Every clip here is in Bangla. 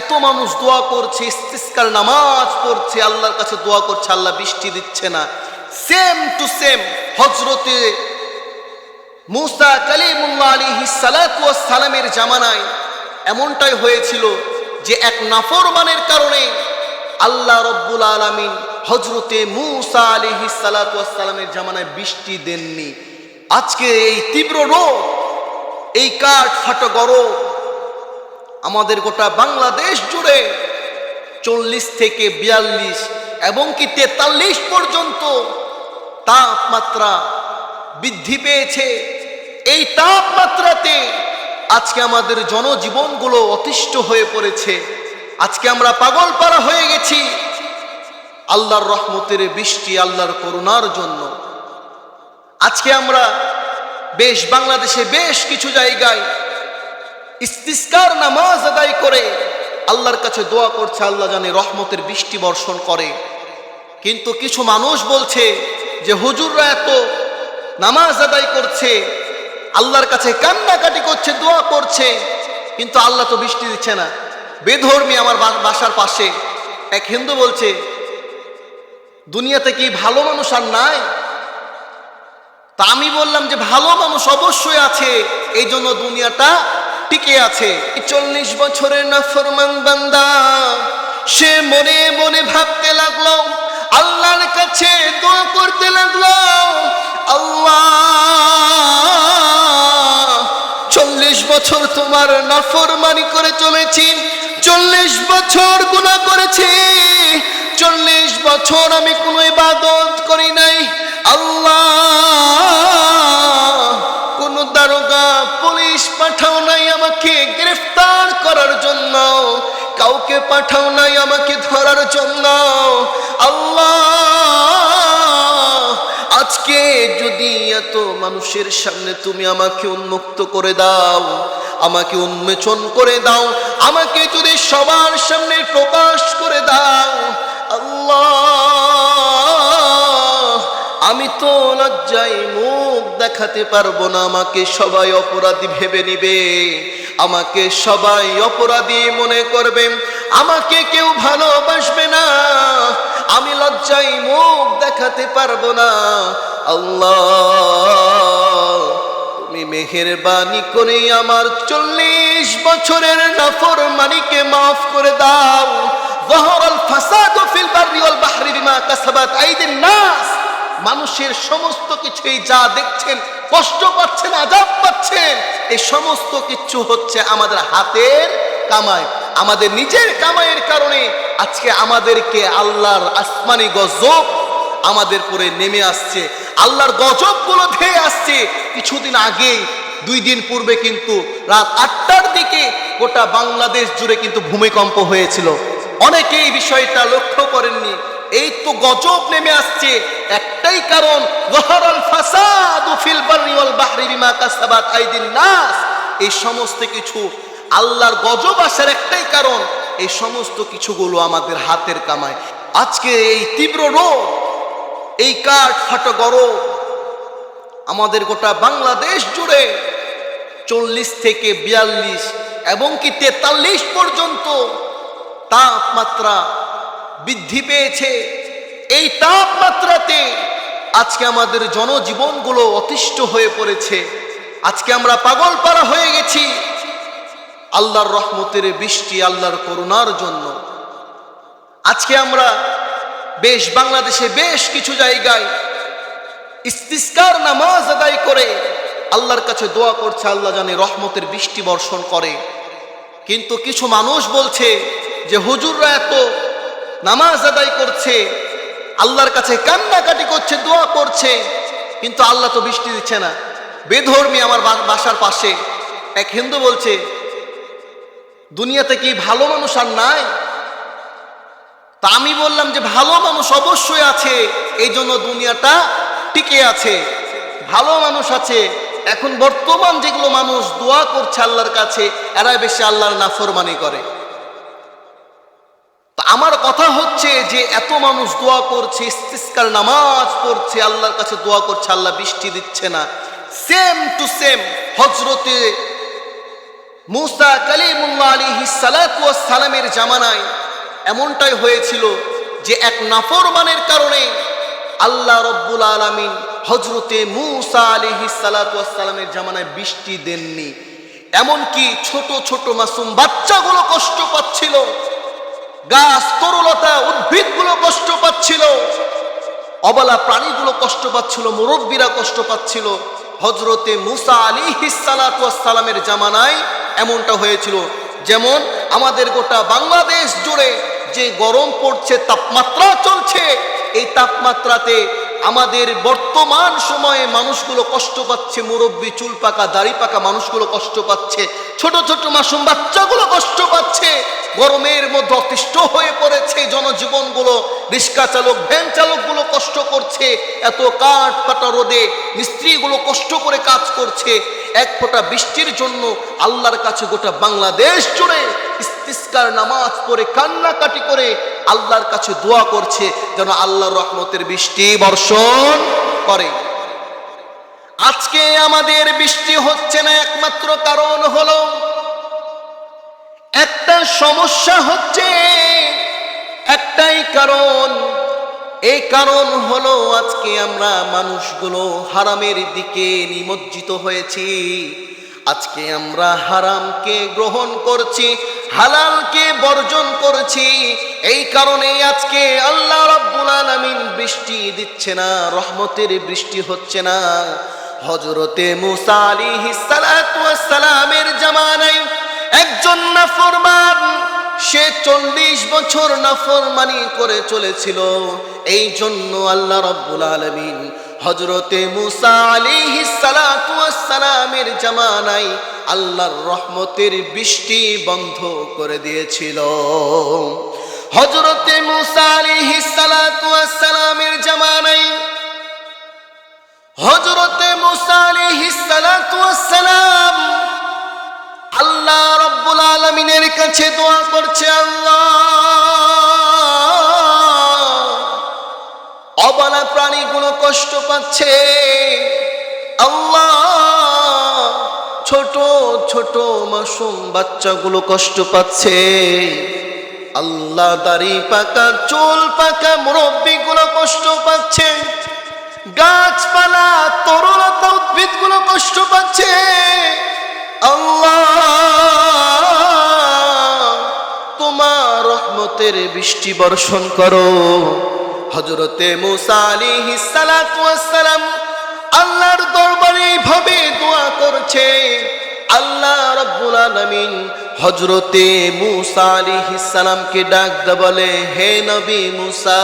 এত মানুষ দোয়া করছে, ইস্তিস্কার নামাজ পড়ছে, আল্লাহর কাছে দোয়া করছে, আল্লাহ বৃষ্টি দিচ্ছে না। সেম টু সেম হজরতে মুসা কালিমুল্লাহ আলী সালামের জামানায় এমনটাই হয়েছিল যে এক নাফরমানের কারণে আল্লাহ রব্বুল আলমিন হজরতে মুসা আলী সালামের জামানায় বৃষ্টি দেননি। আজকে এই তীব্র রোগ এই কাঠ ফাটো গরম আমাদের গোটা বাংলাদেশ জুড়ে চল্লিশ থেকে বিয়াল্লিশ এবং কি তেতাল্লিশ পর্যন্ত তাপমাত্রা বৃদ্ধি পেয়েছে। এই তাপমাত্রাতে আজকে আমাদের জনজীবনগুলো অতিষ্ঠ হয়ে পড়েছে। আজকে আমরা পাগল পারা হয়ে গেছি। আল্লাহর রহমতের বৃষ্টি, আল্লাহর করুণার জন্য। আজকে আমরা বেশ বাংলাদেশে বেশ কিছু জায়গায় ইস্তিস্কার নামাজ আদায় করে, আল্লাহর কাছে দোয়া করছে, আল্লাহ জানে রহমতের বৃষ্টি বর্ষণ করে। কিন্তু কিছু মানুষ বলছে যে, হুজুররা এত নামাজ আদায় করছে, আল্লাহর কাছে কান্নাকাটি করছে, দোয়া করছে, কিন্তু আল্লাহ তো বৃষ্টি দিচ্ছে না। বেধর্মী আমার বাসার পাশে। এক হিন্দু বলছে, দুনিয়াতে কি ভালো মানুষ আর নাই? তা আমি বললাম যে, ভালো মানুষ অবশ্যই আছে এই জন্য দুনিয়াটা টিকে আছে। চল্লিশ বছরের নাফরমান বান্দা, সে মনে মনে ভাবতে লাগল, আল্লাহর কাছে দোয়া করতে লাগল, আল্লাহ, চল্লিশ বছর তোমার নাফরমানি করে চলেছি, চল্লিশ বছর গুণা করেছি, চল্লিশ বছর আমি কোনো ইবাদত করি নাই, আল্লাহ, কোন দারোগা, পুলিশ নাই আমাকে গ্রেফতার করার জন্য। কাউকে পাঠাও নাই, আমাকে ধরার জন্য। আল্লাহ, আজকে যদি এত মানুষের সামনে তুমি আমাকে উন্মুক্ত করে দাও, আমাকে উন্মোচন করে দাও, আমাকে যদি সবার সামনে প্রকাশ করে দাও, আল্লাহ, আমি তো লজ্জায় মুখ দেখাতে পারবো না আমাকে সবাই অপরাধী ভেবে নিবে আমাকে সবাই অপরাধী মনে করবে আমাকে কেউ ভালোবাসবে না আমি লজ্জায় মুখ দেখাতে পারবো না আল্লাহ তুমি মেহেরবানি করে আমার চল্লিশ বছরের নাফর মানিকে মাফ করে দাও ظهر الفساد في البر والبحر بما كسبت ايدي الناس মানুষের সমস্ত কিছুই যা দেখছেন, কষ্ট পাচ্ছেন, আজাব পাচ্ছেন, এই সমস্ত কিছু হচ্ছে আমাদের হাতের কামাই। আমাদের নিজের কামাইয়ের কারণে আজকে আমাদেরকে আল্লাহর আসমানি গজব আমাদের পরে নেমে আসছে। আল্লাহর গজবগুলো ধেয়ে আসছে। কিছুদিন আগে দুই দিন পূর্বে কিন্তু রাত আটটার দিকে গোটা বাংলাদেশ জুড়ে কিন্তু ভূমিকম্প হয়েছিল। অনেকে এই বিষয়টা লক্ষ্য করেননি। এই তো গজব নেমে আসছে। একটাই কারণ গহরল ফাসাদু ফিল বাররি ওয়াল বাহরি বিমা কাসাবাত আইদিন নাস। এই সমস্ত কিছু আল্লাহর গজব আসার একটাই কারণ, এই সমস্ত কিছুগুলো আমাদের হাতের কামায়। আজকে এই তীব্র রোগ এই কাঠ ফাটো গরম, আমাদের গোটা বাংলাদেশ জুড়ে চল্লিশ থেকে বিয়াল্লিশ এবং কি তেতাল্লিশ পর্যন্ত তাপমাত্রা বৃদ্ধি পেয়েছে। এই তাপমাত্রাতে আজকে আমাদের জনজীবনগুলো অতিষ্ঠ হয়ে পড়েছে। আজকে আমরা পাগল পারা হয়ে গেছি। আল্লাহর রহমতের বৃষ্টি, আল্লাহর করুণার জন্য। আজকে আমরা বেশ বাংলাদেশে বেশ কিছু জায়গায় ইস্তিস্কার নামাজ আদায় করে আল্লাহর কাছে দোয়া করছে, আল্লাহ জানে রহমতের বৃষ্টি বর্ষণ করে। কিন্তু কিছু মানুষ বলছে যে, হুজুররা এত নামাজ আদায় করছে, আল্লাহর কাছে কান্নাকাটি করছে, দোয়া করছে, কিন্তু আল্লাহ তো বৃষ্টি দিচ্ছে না। বেধর্মী আমার বাসার পাশে এক হিন্দু বলছে, দুনিয়াতে কি ভালো মানুষ আর নাই? তা আমি বললাম যে, ভালো মানুষ অবশ্যই আছে এই জন্য দুনিয়াটা টিকে আছে। ভালো মানুষ আছে, এখন বর্তমান যেগুলো মানুষ দোয়া করছে আল্লাহর কাছে এরা বেশি আল্লাহর নাফরমানি করে। আমার কথা হচ্ছে যে এত মানুষ দোয়া করছে, ইস্তিস্কার নামাজ পড়ছে, আল্লাহর কাছে দোয়া করছে, আল্লাহ বৃষ্টি দিচ্ছে না। সেম টু সেম হজরতে মুসা কালিমুল্লাহ আলী সালামের জামানায় এমনটাই হয়েছিল যে এক নাফরমানের কারণে আল্লাহ রব্বুল আলমিন হজরতে মুসা আলী সালামের জামানায় বৃষ্টি দেননি। এমনকি ছোট ছোট মাসুম বাচ্চাগুলো কষ্ট পাচ্ছিল। গাছ তরুলতা, উদ্ভিদগুলো কষ্ট পাচ্ছিল, অবলা প্রাণীগুলো কষ্ট পাচ্ছিল, মুরব্বীরা কষ্ট পাচ্ছিল। হজরতে মুসা আলী হিসালাতামের জামানায় এমনটা হয়েছিল, যেমন আমাদের গোটা বাংলাদেশ জুড়ে যে গরম পড়ছে তাপমাত্রা চলছে। এই তাপমাত্রাতে আমাদের বর্তমান সময়ে মানুষগুলো কষ্ট পাচ্ছে, মুরব্বী চুল পাকা, দাড়ি পাকা, মানুষগুলো কষ্ট পাচ্ছে, ছোট ছোট মাসুম বাচ্চাগুলো কষ্ট পাচ্ছে, গরমের মধ্যে অতিষ্ঠ হয়ে পড়েছে, জনজীবনগুলো, রিক্সা চালক, ভ্যান চালকগুলো কষ্ট করছে, এত কাঠ ফাটা রোদে মিস্ত্রিগুলো কষ্ট করে কাজ করছে, এক ফোঁটা বৃষ্টির জন্য আল্লাহর কাছে গোটা বাংলাদেশ জুড়ে ইস্তিস্কার নামাজ পড়ে, কান্নাকাটি করে আল্লাহর কাছে দোয়া করছে যেন আল্লাহর রহমতের বৃষ্টি বর্ষণ করে। আজকে আমাদের বৃষ্টি হচ্ছে না একমাত্র কারণ হলো, একটা সমস্যা হচ্ছে, একটাই কারণ। এই কারণ হলো আজকে আমরা মানুষগুলো হারামের দিকে নিমজ্জিত হয়েছি। আজকে আমরা হারামকে গ্রহণ করছি হালালকে বর্জন করছি। এই কারণে আজকে আল্লাহ রাব্বুল আলামিন বৃষ্টি দিচ্ছে না, রহমতের বৃষ্টি হচ্ছে না। হজরতে মুসা আলাইহিস সালাতু সালামের জামানায় একজন নাফরমান, সে চল্লিশ বছর নাফরমানি করে চলেছিল। এই জন্য আল্লাহ রব্বুল আলমিন হজরতে মুসা সালাতু সালামের জামানায় আল্লাহর রহমতের বৃষ্টি বন্ধ করে দিয়েছিল। হজরতে মুসা ওয়াস সালামের জামানায় হজরতে মুসা ওয়াস সালাম আল্লাহ রব্বুল আলমিনের কাছে দোয়া করছে, আল্লাহ অবলা প্রাণীগুলো কষ্ট পাচ্ছে। আল্লাহ, ছোট ছোট মাসুম বাচ্চাগুলো কষ্ট পাচ্ছে। আল্লাহ দাড়ি পাকা, চুল পাকা, মুরব্বীগুলো কষ্ট পাচ্ছে। গাছপালা তরুণতা উদ্ভিদগুলো কষ্ট পাচ্ছে। আল্লাহ, তোমার রহমতের বৃষ্টি বর্ষণ করো। হজরতে মুসা আলাইহিস সালাতু ওয়াস সালাম আল্লাহর দরবারে ভাবে দোয়া করছে, আল্লাহ রাব্বুল আলামিন হজরতে মুসা আলাইহিস সালামকে ডাক দে বলে, হে নবী মুসা,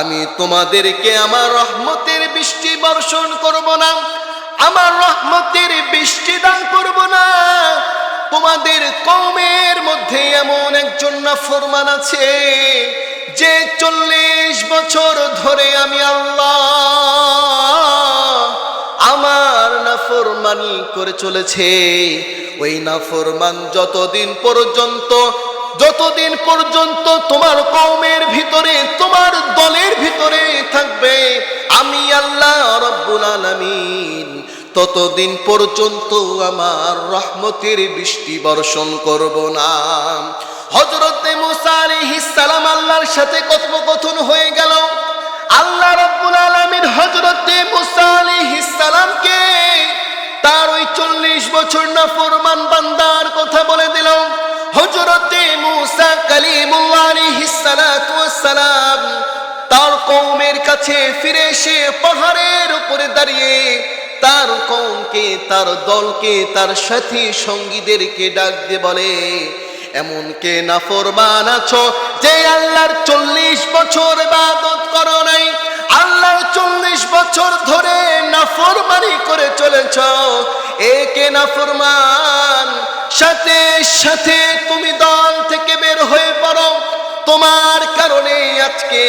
আমি তোমাদেরকে আমার রহমতের বৃষ্টি বর্ষণ করব না, আমার রহমতের বৃষ্টি দান করব না। তোমাদের কমের মধ্যে এমন একজন নাফরমান আছে যে চল্লিশ বছর ধরে আমি আল্লাহ আমার নাফরমানি করে চলেছে। ওই নাফরমান যতদিন পর্যন্ত যতদিন পর্যন্ত তোমার কৌমের ভিতরে, তোমার দলের ভিতরে থাকবে, আমি আল্লাহ রব্বুল আলামিন ততদিন পর্যন্ত আমার রহমতের বৃষ্টি বর্ষণ করব না। হজরতে মুসা আলাইহিস আল্লাহর সাথে কথোপকথন হয়ে গেল। আল্লাহ রব্বুল আলামিন হজরতে মুসা আলাইহিস তার ওই চল্লিশ বছর না ফরমান বান্দার কথা বলে দিল। হজরতে মুসা কালিমুল্লাহ আলাইহিস তার কওমের কাছে ফিরে এসে পাহাড়ের উপরে দাঁড়িয়ে তার কৌমকে তার দলকে, তার সাথী সঙ্গীদেরকে ডাক দিয়ে বলে এমন কে নাফরমান আছো যে আল্লাহর চল্লিশ বছর ইবাদত করো নাই? আল্লাহর চল্লিশ বছর ধরে নাফরমানি করে চলেছ। এ একে নাফরমান? সাথে সাথে তুমি দল থেকে বের হয়ে পড়ো। তোমার কারণে আজকে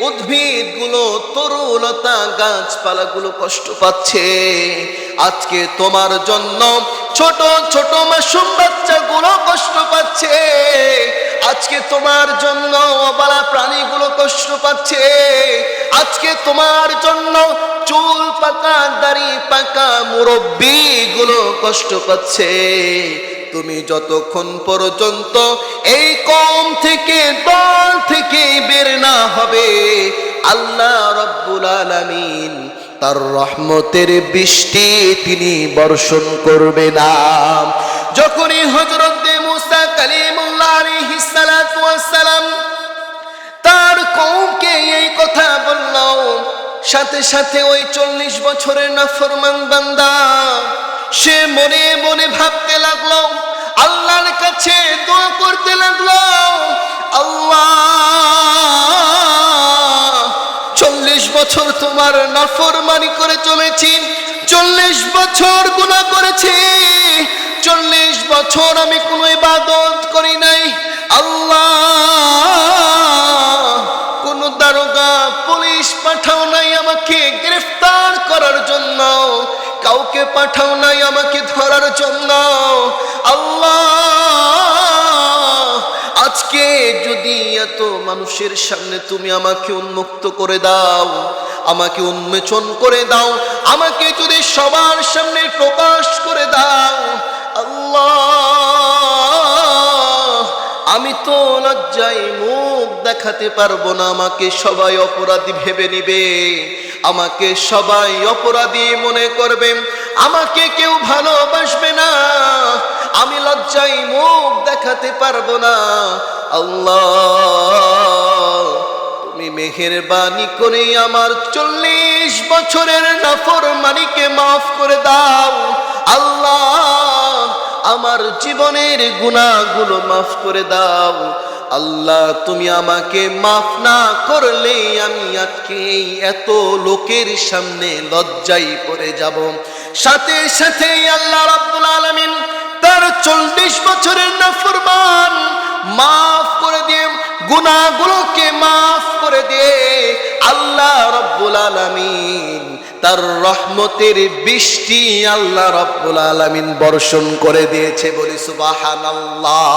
উদ্ভিদগুলো তরুলতা গাছপালাগুলো কষ্ট পাচ্ছে। আজকে তোমার জন্য ছোট ছোট মাসুম বাচ্চাগুলো কষ্ট পাচ্ছে। আজকে তোমার জন্য অবালা প্রাণীগুলো কষ্ট পাচ্ছে। আজকে তোমার জন্য চুল পাকা, দাড়ি পাকা মুরব্বী গুলো কষ্ট পাচ্ছে। তুমি যতক্ষণ পর্যন্ত এই কম থেকে দল থেকে বের না হবে, আল্লাহ রব্বুল আলামিন তার রহমতের বৃষ্টি তিনি বর্ষণ করবে না। যখনই হজরত মুসা কালিমুল্লাহ আলাইহিস সালাম তার কৌমকে এই কথা বলল, সাথে সাথে ওই চল্লিশ বছরের নাফরমান বান্দা, সে মনে মনে ভাবতে লাগল, আল্লাহর কাছে দোয়া করতে লাগল, আল্লাহ তোমার নাফরমানি করে চলেছি। চল্লিশ বছর গুণা করেছি। চল্লিশ বছর আমি কোনো ইবাদত করি নাই। আল্লাহ, কোন দারোগা, পুলিশ পাঠাও নাই আমাকে গ্রেফতার করার জন্য। কাউকে পাঠাও নাই আমাকে ধরার জন্য। আল্লাহ, আজকে যদি এত মানুষের সামনে তুমি আমাকে উন্মুক্ত করে দাও আমাকে উন্মোচন করে দাও, আমাকে যদি সবার সামনে প্রকাশ করে দাও। আল্লাহ, আমি তো লজ্জায় মুখ দেখাতে পারব না, আমাকে সবাই অপরাধী ভেবে নিবে। আমাকে সবাই অপরাধী মনে করবে, আমাকে কেউ ভালোবাসবে না। আমি লজ্জায় মুখ দেখাতে পারব না। আল্লাহ মেহেরবানি করে আমার চল্লিশ বছরের নাফর মানিকে মাফ করে দাও। আল্লাহ আমার জীবনের গুণাগুলো মাফ করে দাও। আল্লাহ, তুমি আমাকে মাফ না করলে আমি আজকে এত লোকের সামনে লজ্জাই পড়ে যাব। সাথে সাথে আল্লাহ রাব্বুল আলামিন তার চল্লিশ বছরের নাফরমান মাফ করে দিয়ে গুণাগুলোকে মাফ করে দিয়ে আল্লাহ রব্বুল আলামিন তার রহমতের বৃষ্টি আল্লাহ রব্বুল আলামিন বর্ষণ করে দিয়েছে। বলি সুবহানাল্লাহ।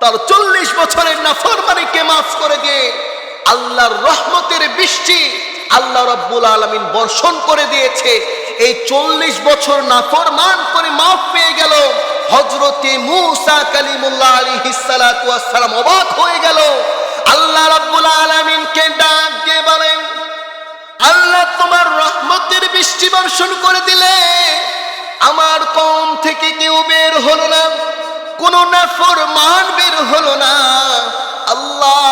তার চল্লিশ বছরের নাফরমানিকে মাফ করে দিয়ে আল্লাহর রহমতের বৃষ্টি আল্লাহ রব্বুল আলমিন বর্ষণ করে দিয়েছে। এই চল্লিশ বছর নাফরমান করে মাফ পেয়ে গেল। হজরতে মুসা কালিমুল্লাহ আলী হিসালাম অবাক হয়ে গেল। বৃষ্টি বর্ষণ করে দিলে আমার কম থেকে কেউ বের হলো না, কোন নাফর মান বের হলো না। আল্লাহ,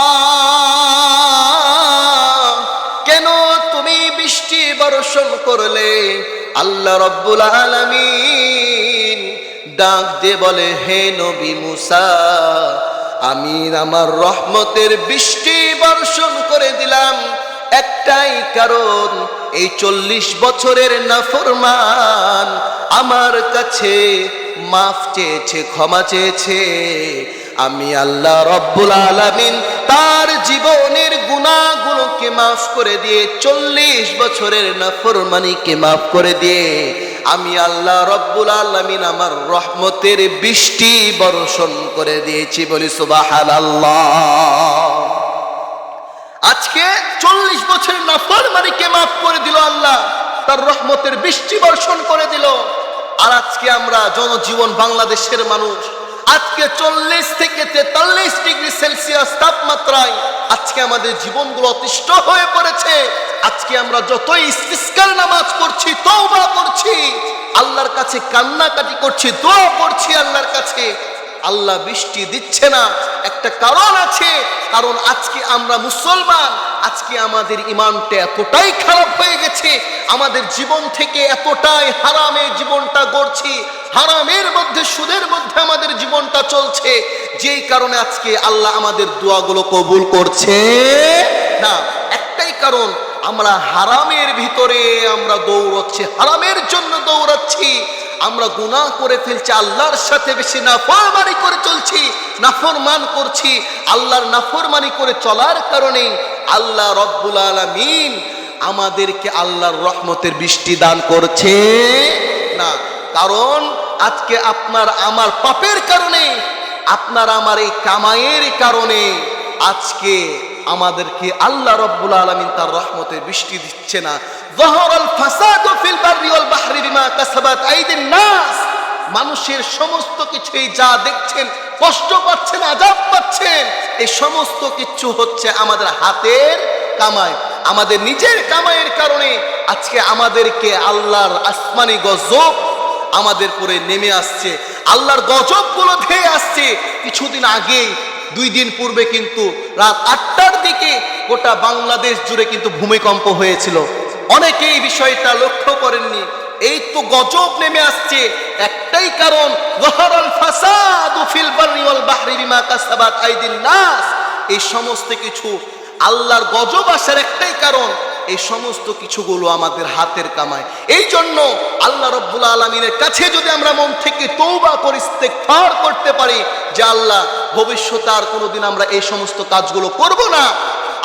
কেন তুমি বৃষ্টি বর্ষণ করলে? আল্লাহ রব্বুল আলামিন ডাক দিয়ে বলে, হে নবী মুসা আমি আমার রহমতের বৃষ্টি বর্ষণ করে দিলাম। একটাই কারণ, এই চল্লিশ বছরের নাফরমান আমার কাছে মাফ চেয়েছে, ক্ষমা চেয়েছে। আমি আল্লাহ রব্বুল আলামিন তার জীবনের গুণাগুলোকে মাফ করে দিয়ে, চল্লিশ বছরের নাফরমানিকে মাফ করে দিয়ে, আমি আল্লাহ রব্বুল আলামিন আমার রহমতের বৃষ্টি বর্ষণ করে দিয়েছি। বলি সুবাহান আল্লাহ আজকে বছরের নাফরমানিকে মাফ করে দিল আল্লাহ। তার রহমতের বৃষ্টি বর্ষণ করে দিল। আর আজকে আমরা জনজীবন বাংলাদেশের মানুষ। আজকে চল্লিশ থেকে তেতাল্লিশ ডিগ্রি সেলসিয়াস তাপমাত্রায় আজকে আমাদের জীবনগুলো অতিষ্ঠ হয়ে পড়েছে। আজকে আমরা যতই ইস্তিস্কার নামাজ পড়ছি, তওবা করছি আল্লাহর কাছে কান্নাকাটি করছি, দোয়া করছি আল্লাহর কাছে, আল্লাহ বৃষ্টি দিচ্ছে না। একটা কারণ আছে কারণ আজকে আমরা মুসলমান, আজকে আমাদের ইমানটা এতটাই খারাপ হয়ে গেছে, আমাদের জীবন থেকে এতটাই হারামে জীবনটা গড়ছি, হারামের মধ্যে, সুদের মধ্যে আমাদের জীবনটা চলছে, যেই কারণে আজকে আল্লাহ আমাদের দোয়াগুলো কবুল করছে। না, একটাই কারণ, আমরা হারামের ভিতরে আমরা দৌড়াচ্ছি, হারামের জন্য দৌড়াচ্ছি। আমরা গুণা করে ফেলছি, আল্লাহর সাথে বেশি নাফরমানি করে চলছি, নাফরমান করছি, আল্লাহর নাফরমানি করে চলার কারণে আল্লাহ রব্বুল আলামিন আমাদেরকে আল্লাহর রহমতের বৃষ্টি দান করছে না। কারণ আজকে আপনার আমার পাপের কারণে, আপনার আমার এই কামাইয়ের কারণে আজকে আমাদেরকে আল্লাহ রব্বুল আলমিন তার রহমতে বৃষ্টি দিচ্ছে না। মানুষের সমস্ত কিছুই যা দেখছেন, কষ্ট পাচ্ছেন, আজাব পাচ্ছেন, এই সমস্ত কিছু হচ্ছে আমাদের হাতের কামায় আমাদের নিজের কামাইয়ের কারণে আজকে আমাদেরকে আল্লাহর আসমানি গজব আমাদের পরে নেমে আসছে। আল্লাহর গজবগুলো ধেয়ে আসছে। কিছুদিন আগেই দুই দিন পূর্বে কিন্তু রাত আটটার দিকে গোটা বাংলাদেশ জুড়ে কিন্তু ভূমিকম্প হয়েছিল। অনেকে এই বিষয়টা লক্ষ্য করেননি। এই তো গজব নেমে আসছে। একটাই কারণ এই সমস্ত কিছু আল্লাহর গজব আসার একটাই কারণ এই সমস্ত কিছুগুলো আমাদের হাতের কামায়। এই জন্য আল্লাহ রব্বুল আলমিনের কাছে যদি আমরা মন থেকে তৌবা করে ইস্তেগফার করতে পারি, যে আল্লাহ, ভবিষ্যতে আর কোনোদিন আমরা এই সমস্ত কাজগুলো করব না।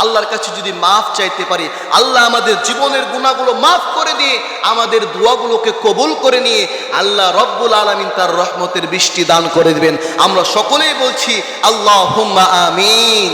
আল্লাহর কাছে যদি মাফ চাইতে পারি, আল্লাহ আমাদের জীবনের গুণাগুলো মাফ করে দিয়ে আমাদের দোয়াগুলোকে কবুল করে নিয়ে আল্লাহ রব্বুল আলমিন তার রহমতের বৃষ্টি দান করে দিবেন। আমরা সকলেই বলছি আল্লাহ আমিন।